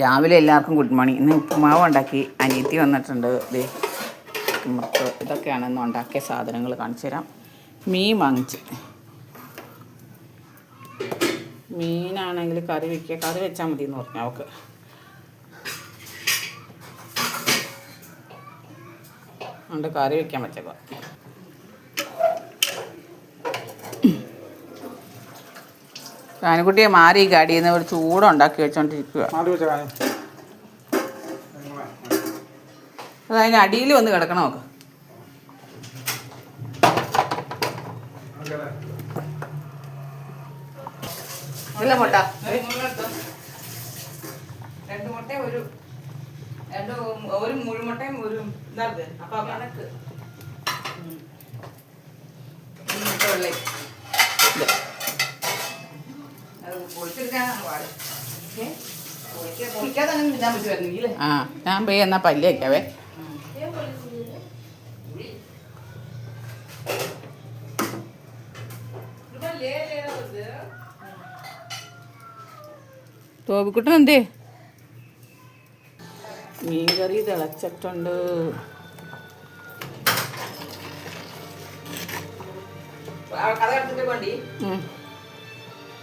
രാവിലെ എല്ലാവർക്കും good morning. ഇന്ന് ഉപ്പുമാവ് ഉണ്ടാക്കി. അനിയത്തി വന്നിട്ടുണ്ട്. ദേ മുത്ത് ഇതൊക്കെയാണ് ഇന്ന് ഉണ്ടാക്കിയ സാധനങ്ങൾ കാണിച്ചു തരാം. മീൻ വാങ്ങിച്ച്. മീനാണെങ്കിൽ കറി വയ്ക്കുക കറി വെച്ചാൽ മതി എന്ന് പറഞ്ഞു അവൾക്ക്. അതുകൊണ്ട് കറി വെക്കാൻ പറ്റപ്പോൾ കാനുകുട്ടിയെ മാറി ഈ ഗാഡിയിൽ നിന്ന് ഒരു ചൂടുണ്ടാക്കി വെച്ചോണ്ടിരിക്കുക മാറി വെച്ചാൽ അത് അതിന് അടിയിൽ വന്ന് കിടക്കണം നോക്ക് ഇല്ല മുട്ട രണ്ട് ഒരു രണ്ട് ഒരു മുഴുമുട്ടയും ഒരു ഇതാർക്ക് അപ്പൊ കണക്ക് മുട്ട ആ ഞാൻ പോയി എന്നാ പല്ല് വയ്ക്കാവേ തോപിക്കുട്ടൻ എന്തേ മീൻകറി തിളച്ചിട്ടുണ്ട്. കഥ എടുത്തിട്ട് വേണ്ടി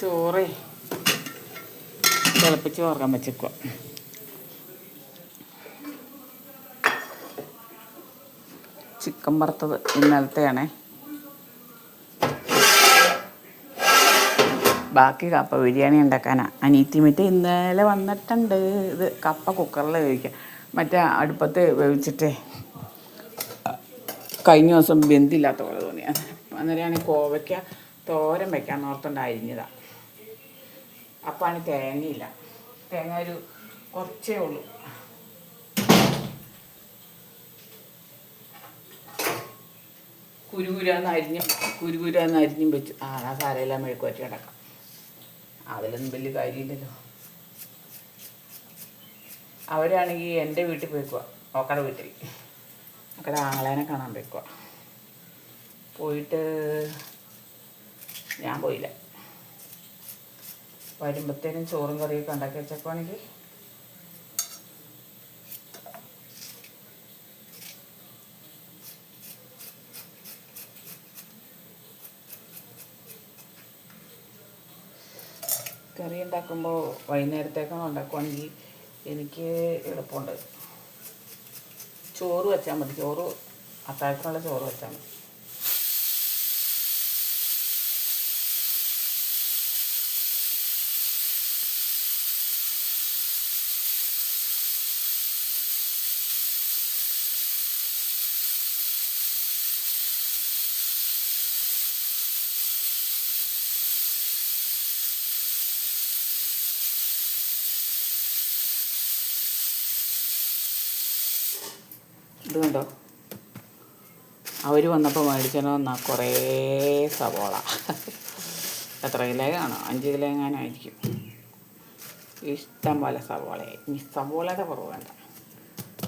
ചോറ്. തിളപ്പിച്ച് ഓർക്കാൻ വെച്ചേക്കുക ചിക്കൻ വറുത്തത് ഇന്നലത്തെയാണേ. ബാക്കി കപ്പ ബിരിയാണി ഉണ്ടാക്കാനാ. അനീത്തി മറ്റേ ഇന്നലെ വന്നിട്ടുണ്ട്. ഇത് കപ്പ കുക്കറിൽ വേവിക്കാം മറ്റേ അടുപ്പത്ത് വേവിച്ചിട്ടേ. കഴിഞ്ഞ ദിവസം ബന്ധില്ലാത്ത പോലെ തോന്നിയത് അന്നേരമാണ് കോവയ്ക്ക തോരൻ വെക്കാൻ ഓർത്തുകൊണ്ട് അപ്പാണ് തേങ്ങയില്ല. തേങ്ങ ഒരു കുറച്ചേ ഉള്ളൂ. കുരുകുരാന്ന് അരിഞ്ഞും കുരുകുരാന്ന് അരിഞ്ഞും വെച്ചു. ആ ആ സാരയെല്ലാം മെഴുക്ക് വറ്റി കിടക്കാം അതിലൊന്നും വലിയ കാര്യമില്ലല്ലോ. അവരാണെങ്കിൽ എന്റെ വീട്ടിൽ പോയിക്കുക ഓക്കടെ വീട്ടിൽ. ഓക്കടെ ആങ്ങളേനെ കാണാൻ പോയിക്കുക പോയിട്ട് ഞാൻ പോയില്ല. വരുമ്പോഴത്തേനും ചോറും കറിയൊക്കെ ഉണ്ടാക്കി വെച്ചേക്കുവാണെങ്കിൽ കറി ഉണ്ടാക്കുമ്പോൾ വൈകുന്നേരത്തേക്കാണ് ഉണ്ടാക്കുവാണെങ്കിൽ എനിക്ക് എളുപ്പമുണ്ട്. ചോറ് വെച്ചാൽ മതി. ചോറ് അത്താഴത്തിനുള്ള ചോറ് വെച്ചാൽ മതി. ഇത് കണ്ടോ? അവർ വന്നപ്പോൾ മേടിച്ചാൽ വന്നാൽ കുറേ സവോള. എത്ര കിലോ കാണോ അഞ്ച് കിലോ എങ്ങാനായിരിക്കും ഇഷ്ടം പോലെ സവോള ഇനി സവോളയുടെ കുറവ് വേണ്ട.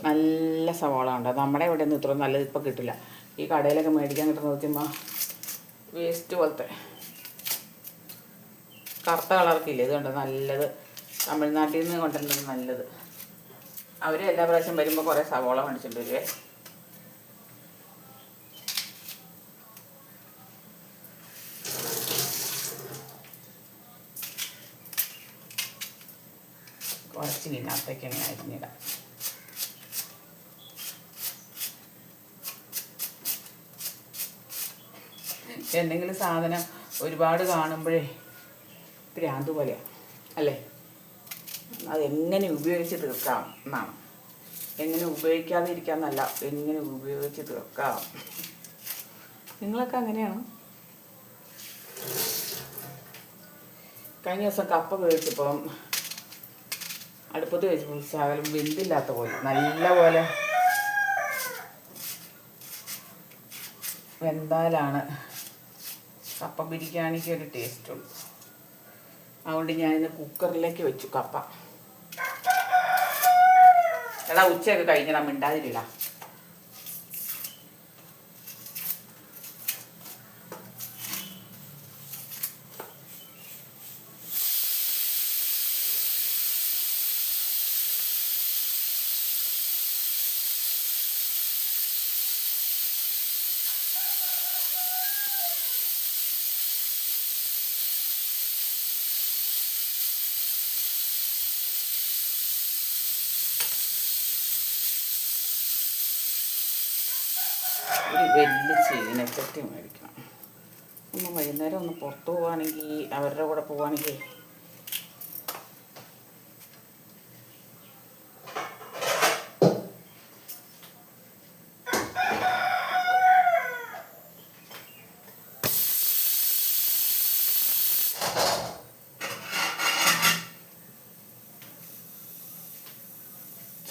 നല്ല സവോള ഉണ്ട്. നമ്മുടെ ഇവിടെ നിന്ന് ഇത്ര നല്ലത് ഇപ്പം കിട്ടില്ല. ഈ കടയിലൊക്കെ മേടിക്കാൻ കിട്ടുന്ന നോക്കുമ്പോൾ വേസ്റ്റ് പോലത്തെ. കറുത്ത കളർക്കില്ല ഇത് കണ്ടോ? നല്ലത്. തമിഴ്നാട്ടിൽ നിന്ന് കൊണ്ടുവരുന്നത് നല്ലത്. അവർ എല്ലാ പ്രാവശ്യം വരുമ്പോൾ കുറേ സവോള മേടിച്ചിട്ട് വരുവേ കുറച്ച് ഇതിനകത്തേക്ക് അരിഞ്ഞിടാം. എന്തെങ്കിലും സാധനം ഒരുപാട് കാണുമ്പോഴേ ഭ്രാന്ത് പോലെയാണ് അല്ലേ? അതെങ്ങനെ ഉപയോഗിച്ച് തീർക്കാം എന്നാണ്. എങ്ങനെ ഉപയോഗിക്കാതെ എന്നല്ല എങ്ങനെ ഉപയോഗിച്ച് തീർക്കാം. നിങ്ങളൊക്കെ അങ്ങനെയാണ്? കഴിഞ്ഞ ദിവസം കപ്പ കഴിച്ചപ്പം അടുപ്പത്ത് കഴിച്ചപ്പോൾ ശകലം വെന്തില്ലാത്ത പോലെ നല്ല പോലെ വെന്താലാണ് കപ്പ ബിരിയാണിക്ക് ഒരു ടേസ്റ്റ് ഉള്ളൂ. അതുകൊണ്ട് ഞാനിന്ന് കുക്കറിലേക്ക് വെച്ചു കപ്പ. എടാ ഉച്ചയൊക്കെ കഴിഞ്ഞടാ മിണ്ടാതിരില്ല വലിയ ചീനച്ചട്ടി മേടിക്കണം. ഒന്ന് വൈകുന്നേരം ഒന്ന് പുറത്ത് പോവുകയാണെങ്കിൽ അവരുടെ കൂടെ പോവുകയാണെങ്കിൽ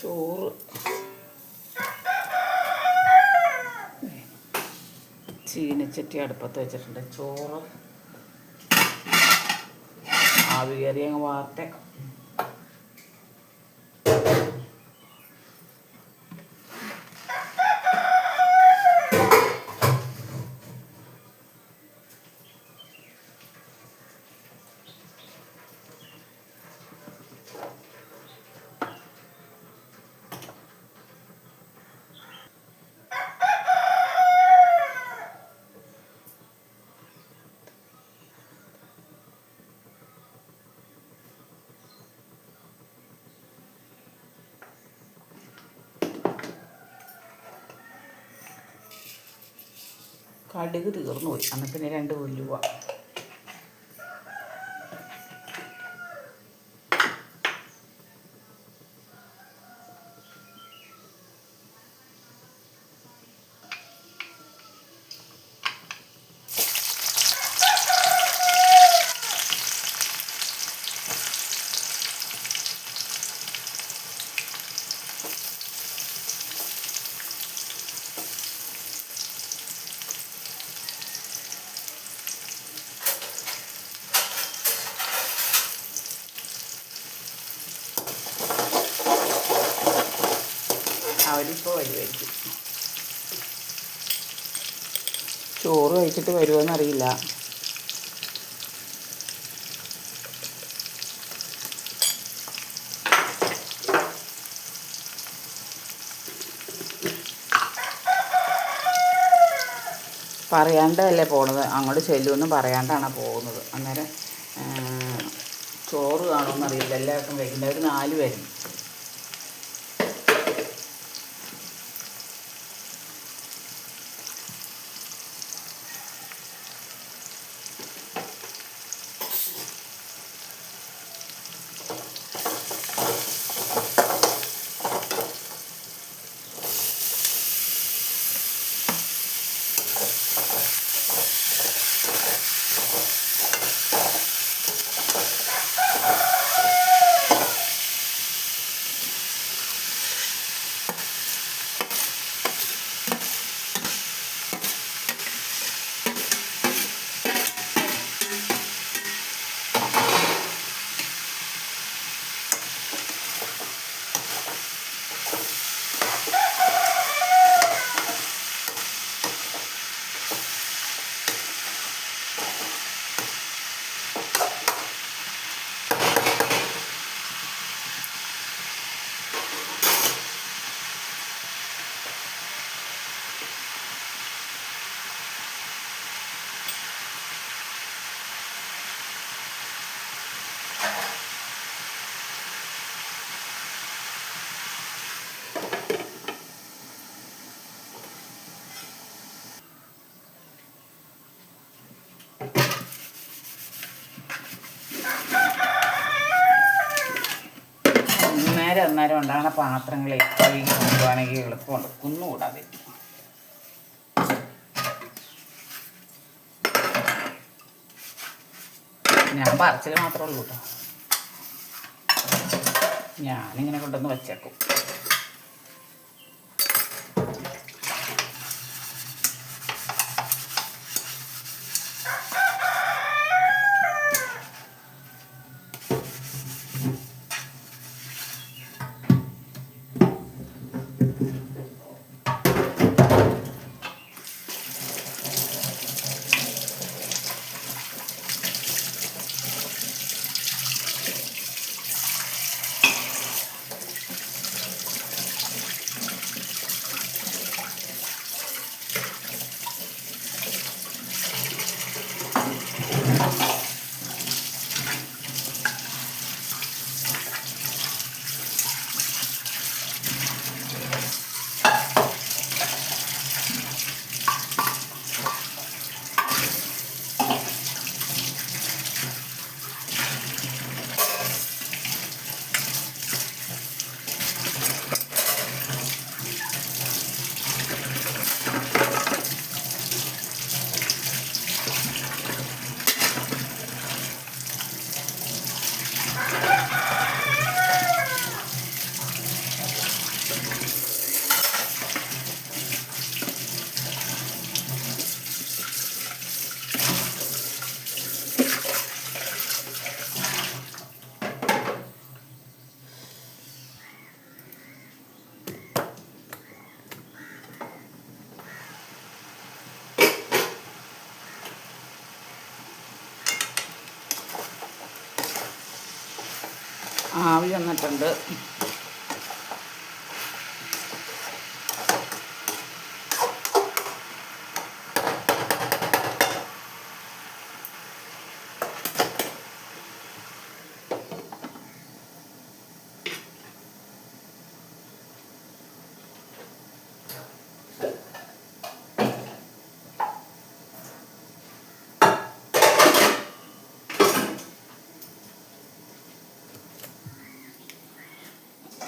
ചോറ് ചീനച്ചട്ടി അടുപ്പത്ത് വെച്ചിട്ടുണ്ട്. ചോറ് ആവി കയറി അങ്ങ് കടുക് തീർന്നു പോയി അന്ന് പിന്നെ രണ്ട് ഉലുവ. വരുമായിരിക്കും ചോറ് കഴിച്ചിട്ട് വരുമോയെന്നറിയില്ല പറയാണ്ടല്ലേ പോണത്. അങ്ങോട്ട് ചെല്ലുമെന്നും പറയാണ്ടാണ് പോകുന്നത്. അന്നേരം ചോറ് കാണുമെന്നറിയില്ല എല്ലാവർക്കും വൈകുന്നേരം നാല് വരും. അന്നേരം ഉണ്ടാകുന്ന പാത്രങ്ങൾ കഴുകി കൊണ്ടുപോവാണെങ്കിൽ എളുപ്പമുണ്ട്. കുന്നുകൂടാതെ ഞാൻ പറച്ചിൽ മാത്രമേ ഉള്ളൂ കേട്ടോ. ഞാനിങ്ങനെ കൊണ്ടുവന്ന് വച്ചേക്കും. ആവി വന്നിട്ടുണ്ട്.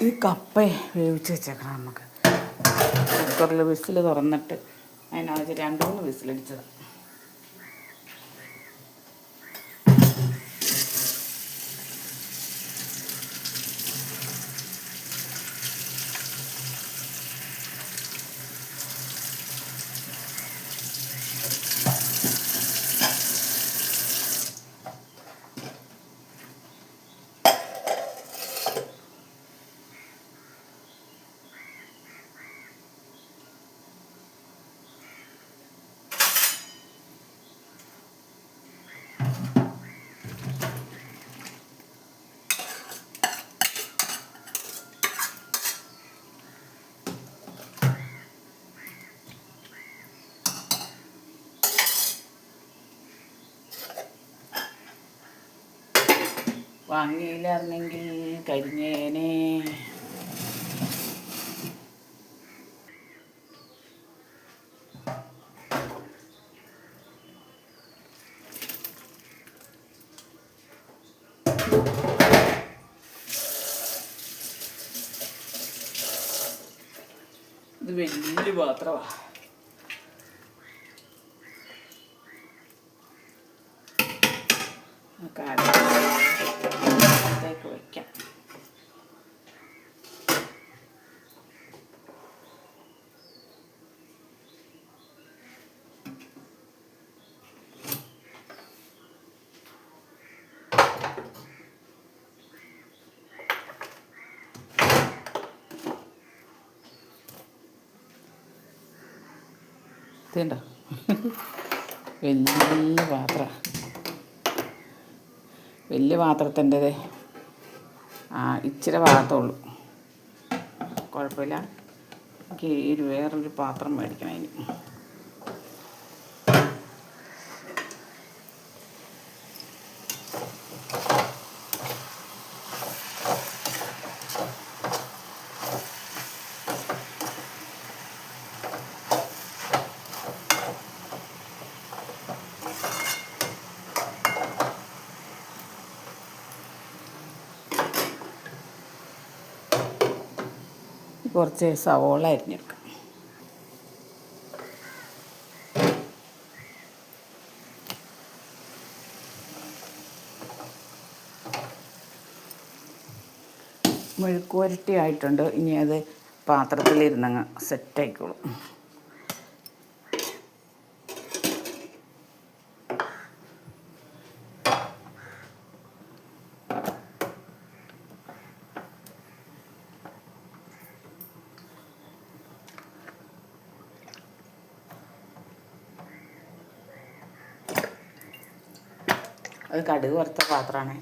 ഈ കപ്പയെ വേവിച്ച് വെച്ചേക്കണം നമുക്ക്. കുക്കറിൽ വിസിൽ തുറന്നിട്ട് അതിനകത്ത് രണ്ട് മൂന്ന് വിസിലടിച്ചത്. വാങ്ങിയില്ലായിരുന്നെങ്കിൽ കരിഞ്ഞേനെ. ഇത് വലിയ പാത്രമാണ് കാലത്തേക്ക് വയ്ക്കാം ഇതുണ്ടോ വലിയ പാത്രം. വലിയ പാത്രത്തിന്റെത്. ആ ഇച്ചിരി ഭാഗത്തുള്ളൂ കുഴപ്പമില്ല. എനിക്ക് ഒരു വേറൊരു പാത്രം മേടിക്കണം അതിന് കുറച്ച് സവോള അരിഞ്ഞെടുക്കാം. മെഴുക്കുവരട്ടി ആയിട്ടുണ്ട്. ഇനി അത് പാത്രത്തിലിരുന്നങ്ങ് സെറ്റായിക്കോളും അത് കടുക് വറുത്ത പാത്രമാണ്.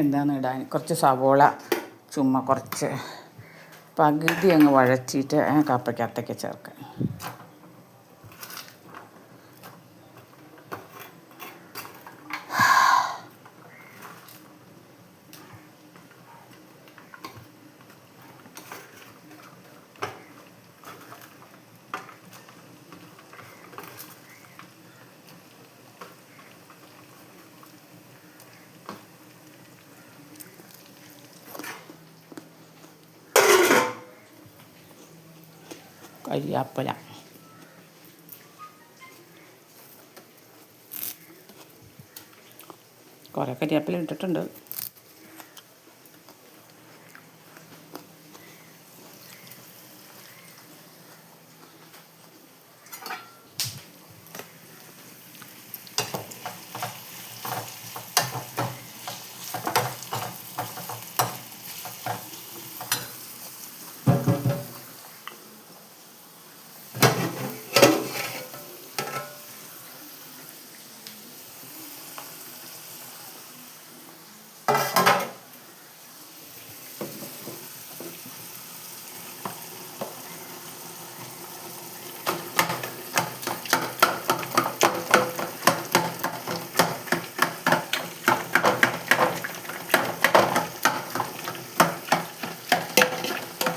എന്താണ് ഇടാൻ കുറച്ച് സവോള ചുമ്മാ കുറച്ച് പകുതി അങ്ങ് വഴച്ചിട്ട് കപ്പയ്ക്കകത്തേക്ക് ചേർക്കാൻ കരിയാപ്പല കുറേ കരിയാപ്പല ഇട്ടിട്ടുണ്ട്.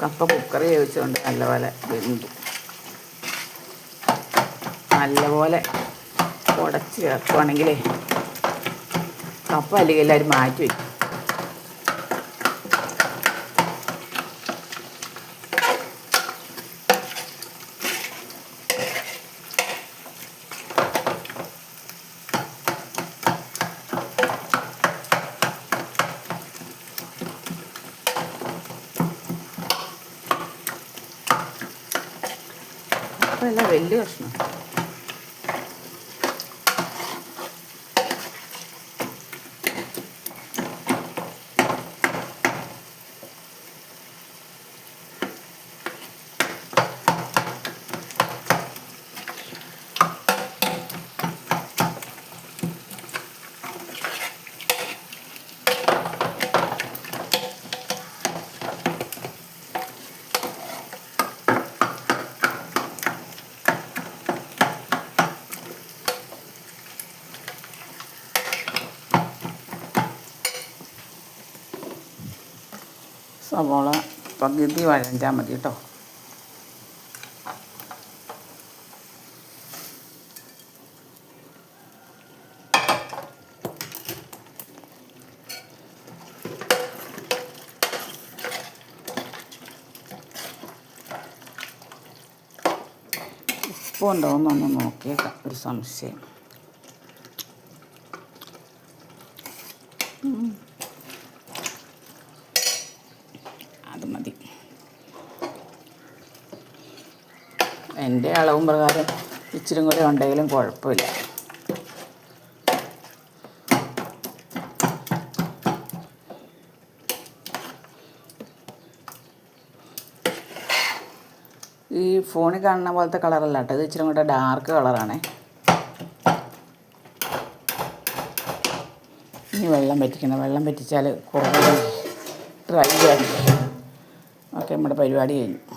കപ്പ കുക്കറി വേവിച്ചുകൊണ്ട് നല്ലപോലെ വെന്തു. നല്ലപോലെ ഉടച്ച് ചേർക്കുവാണെങ്കിലേ കപ്പ അല്ലെങ്കിൽ എല്ലാവരും മാറ്റി വയ്ക്കും കപ്പ എല്ലാം വലിയ കഷ്ണം സവോള പകുതി വഴഞ്ചാൽ മതി കേട്ടോ ഉപ്പുണ്ടോ എന്നൊന്ന് നോക്കിയേക്കാം ഒരു സംശയം അത് മതി. എന്റെ അളവും പ്രകാരം ഇച്ചിരി കൂടെ ഉണ്ടെങ്കിലും കുഴപ്പമില്ല. ഈ ഫോണിൽ കാണുന്ന പോലത്തെ കളറല്ല കേട്ടോ. ഇത് ഇച്ചിരി കൂടെ ഡാർക്ക് കളറാണേ. ഇനി വെള്ളം പറ്റിക്കണം. വെള്ളം പറ്റിച്ചാൽ കുറേ ഡ്രൈ ആയി ഓക്കെ നമ്മുടെ പരിപാടി കഴിഞ്ഞു.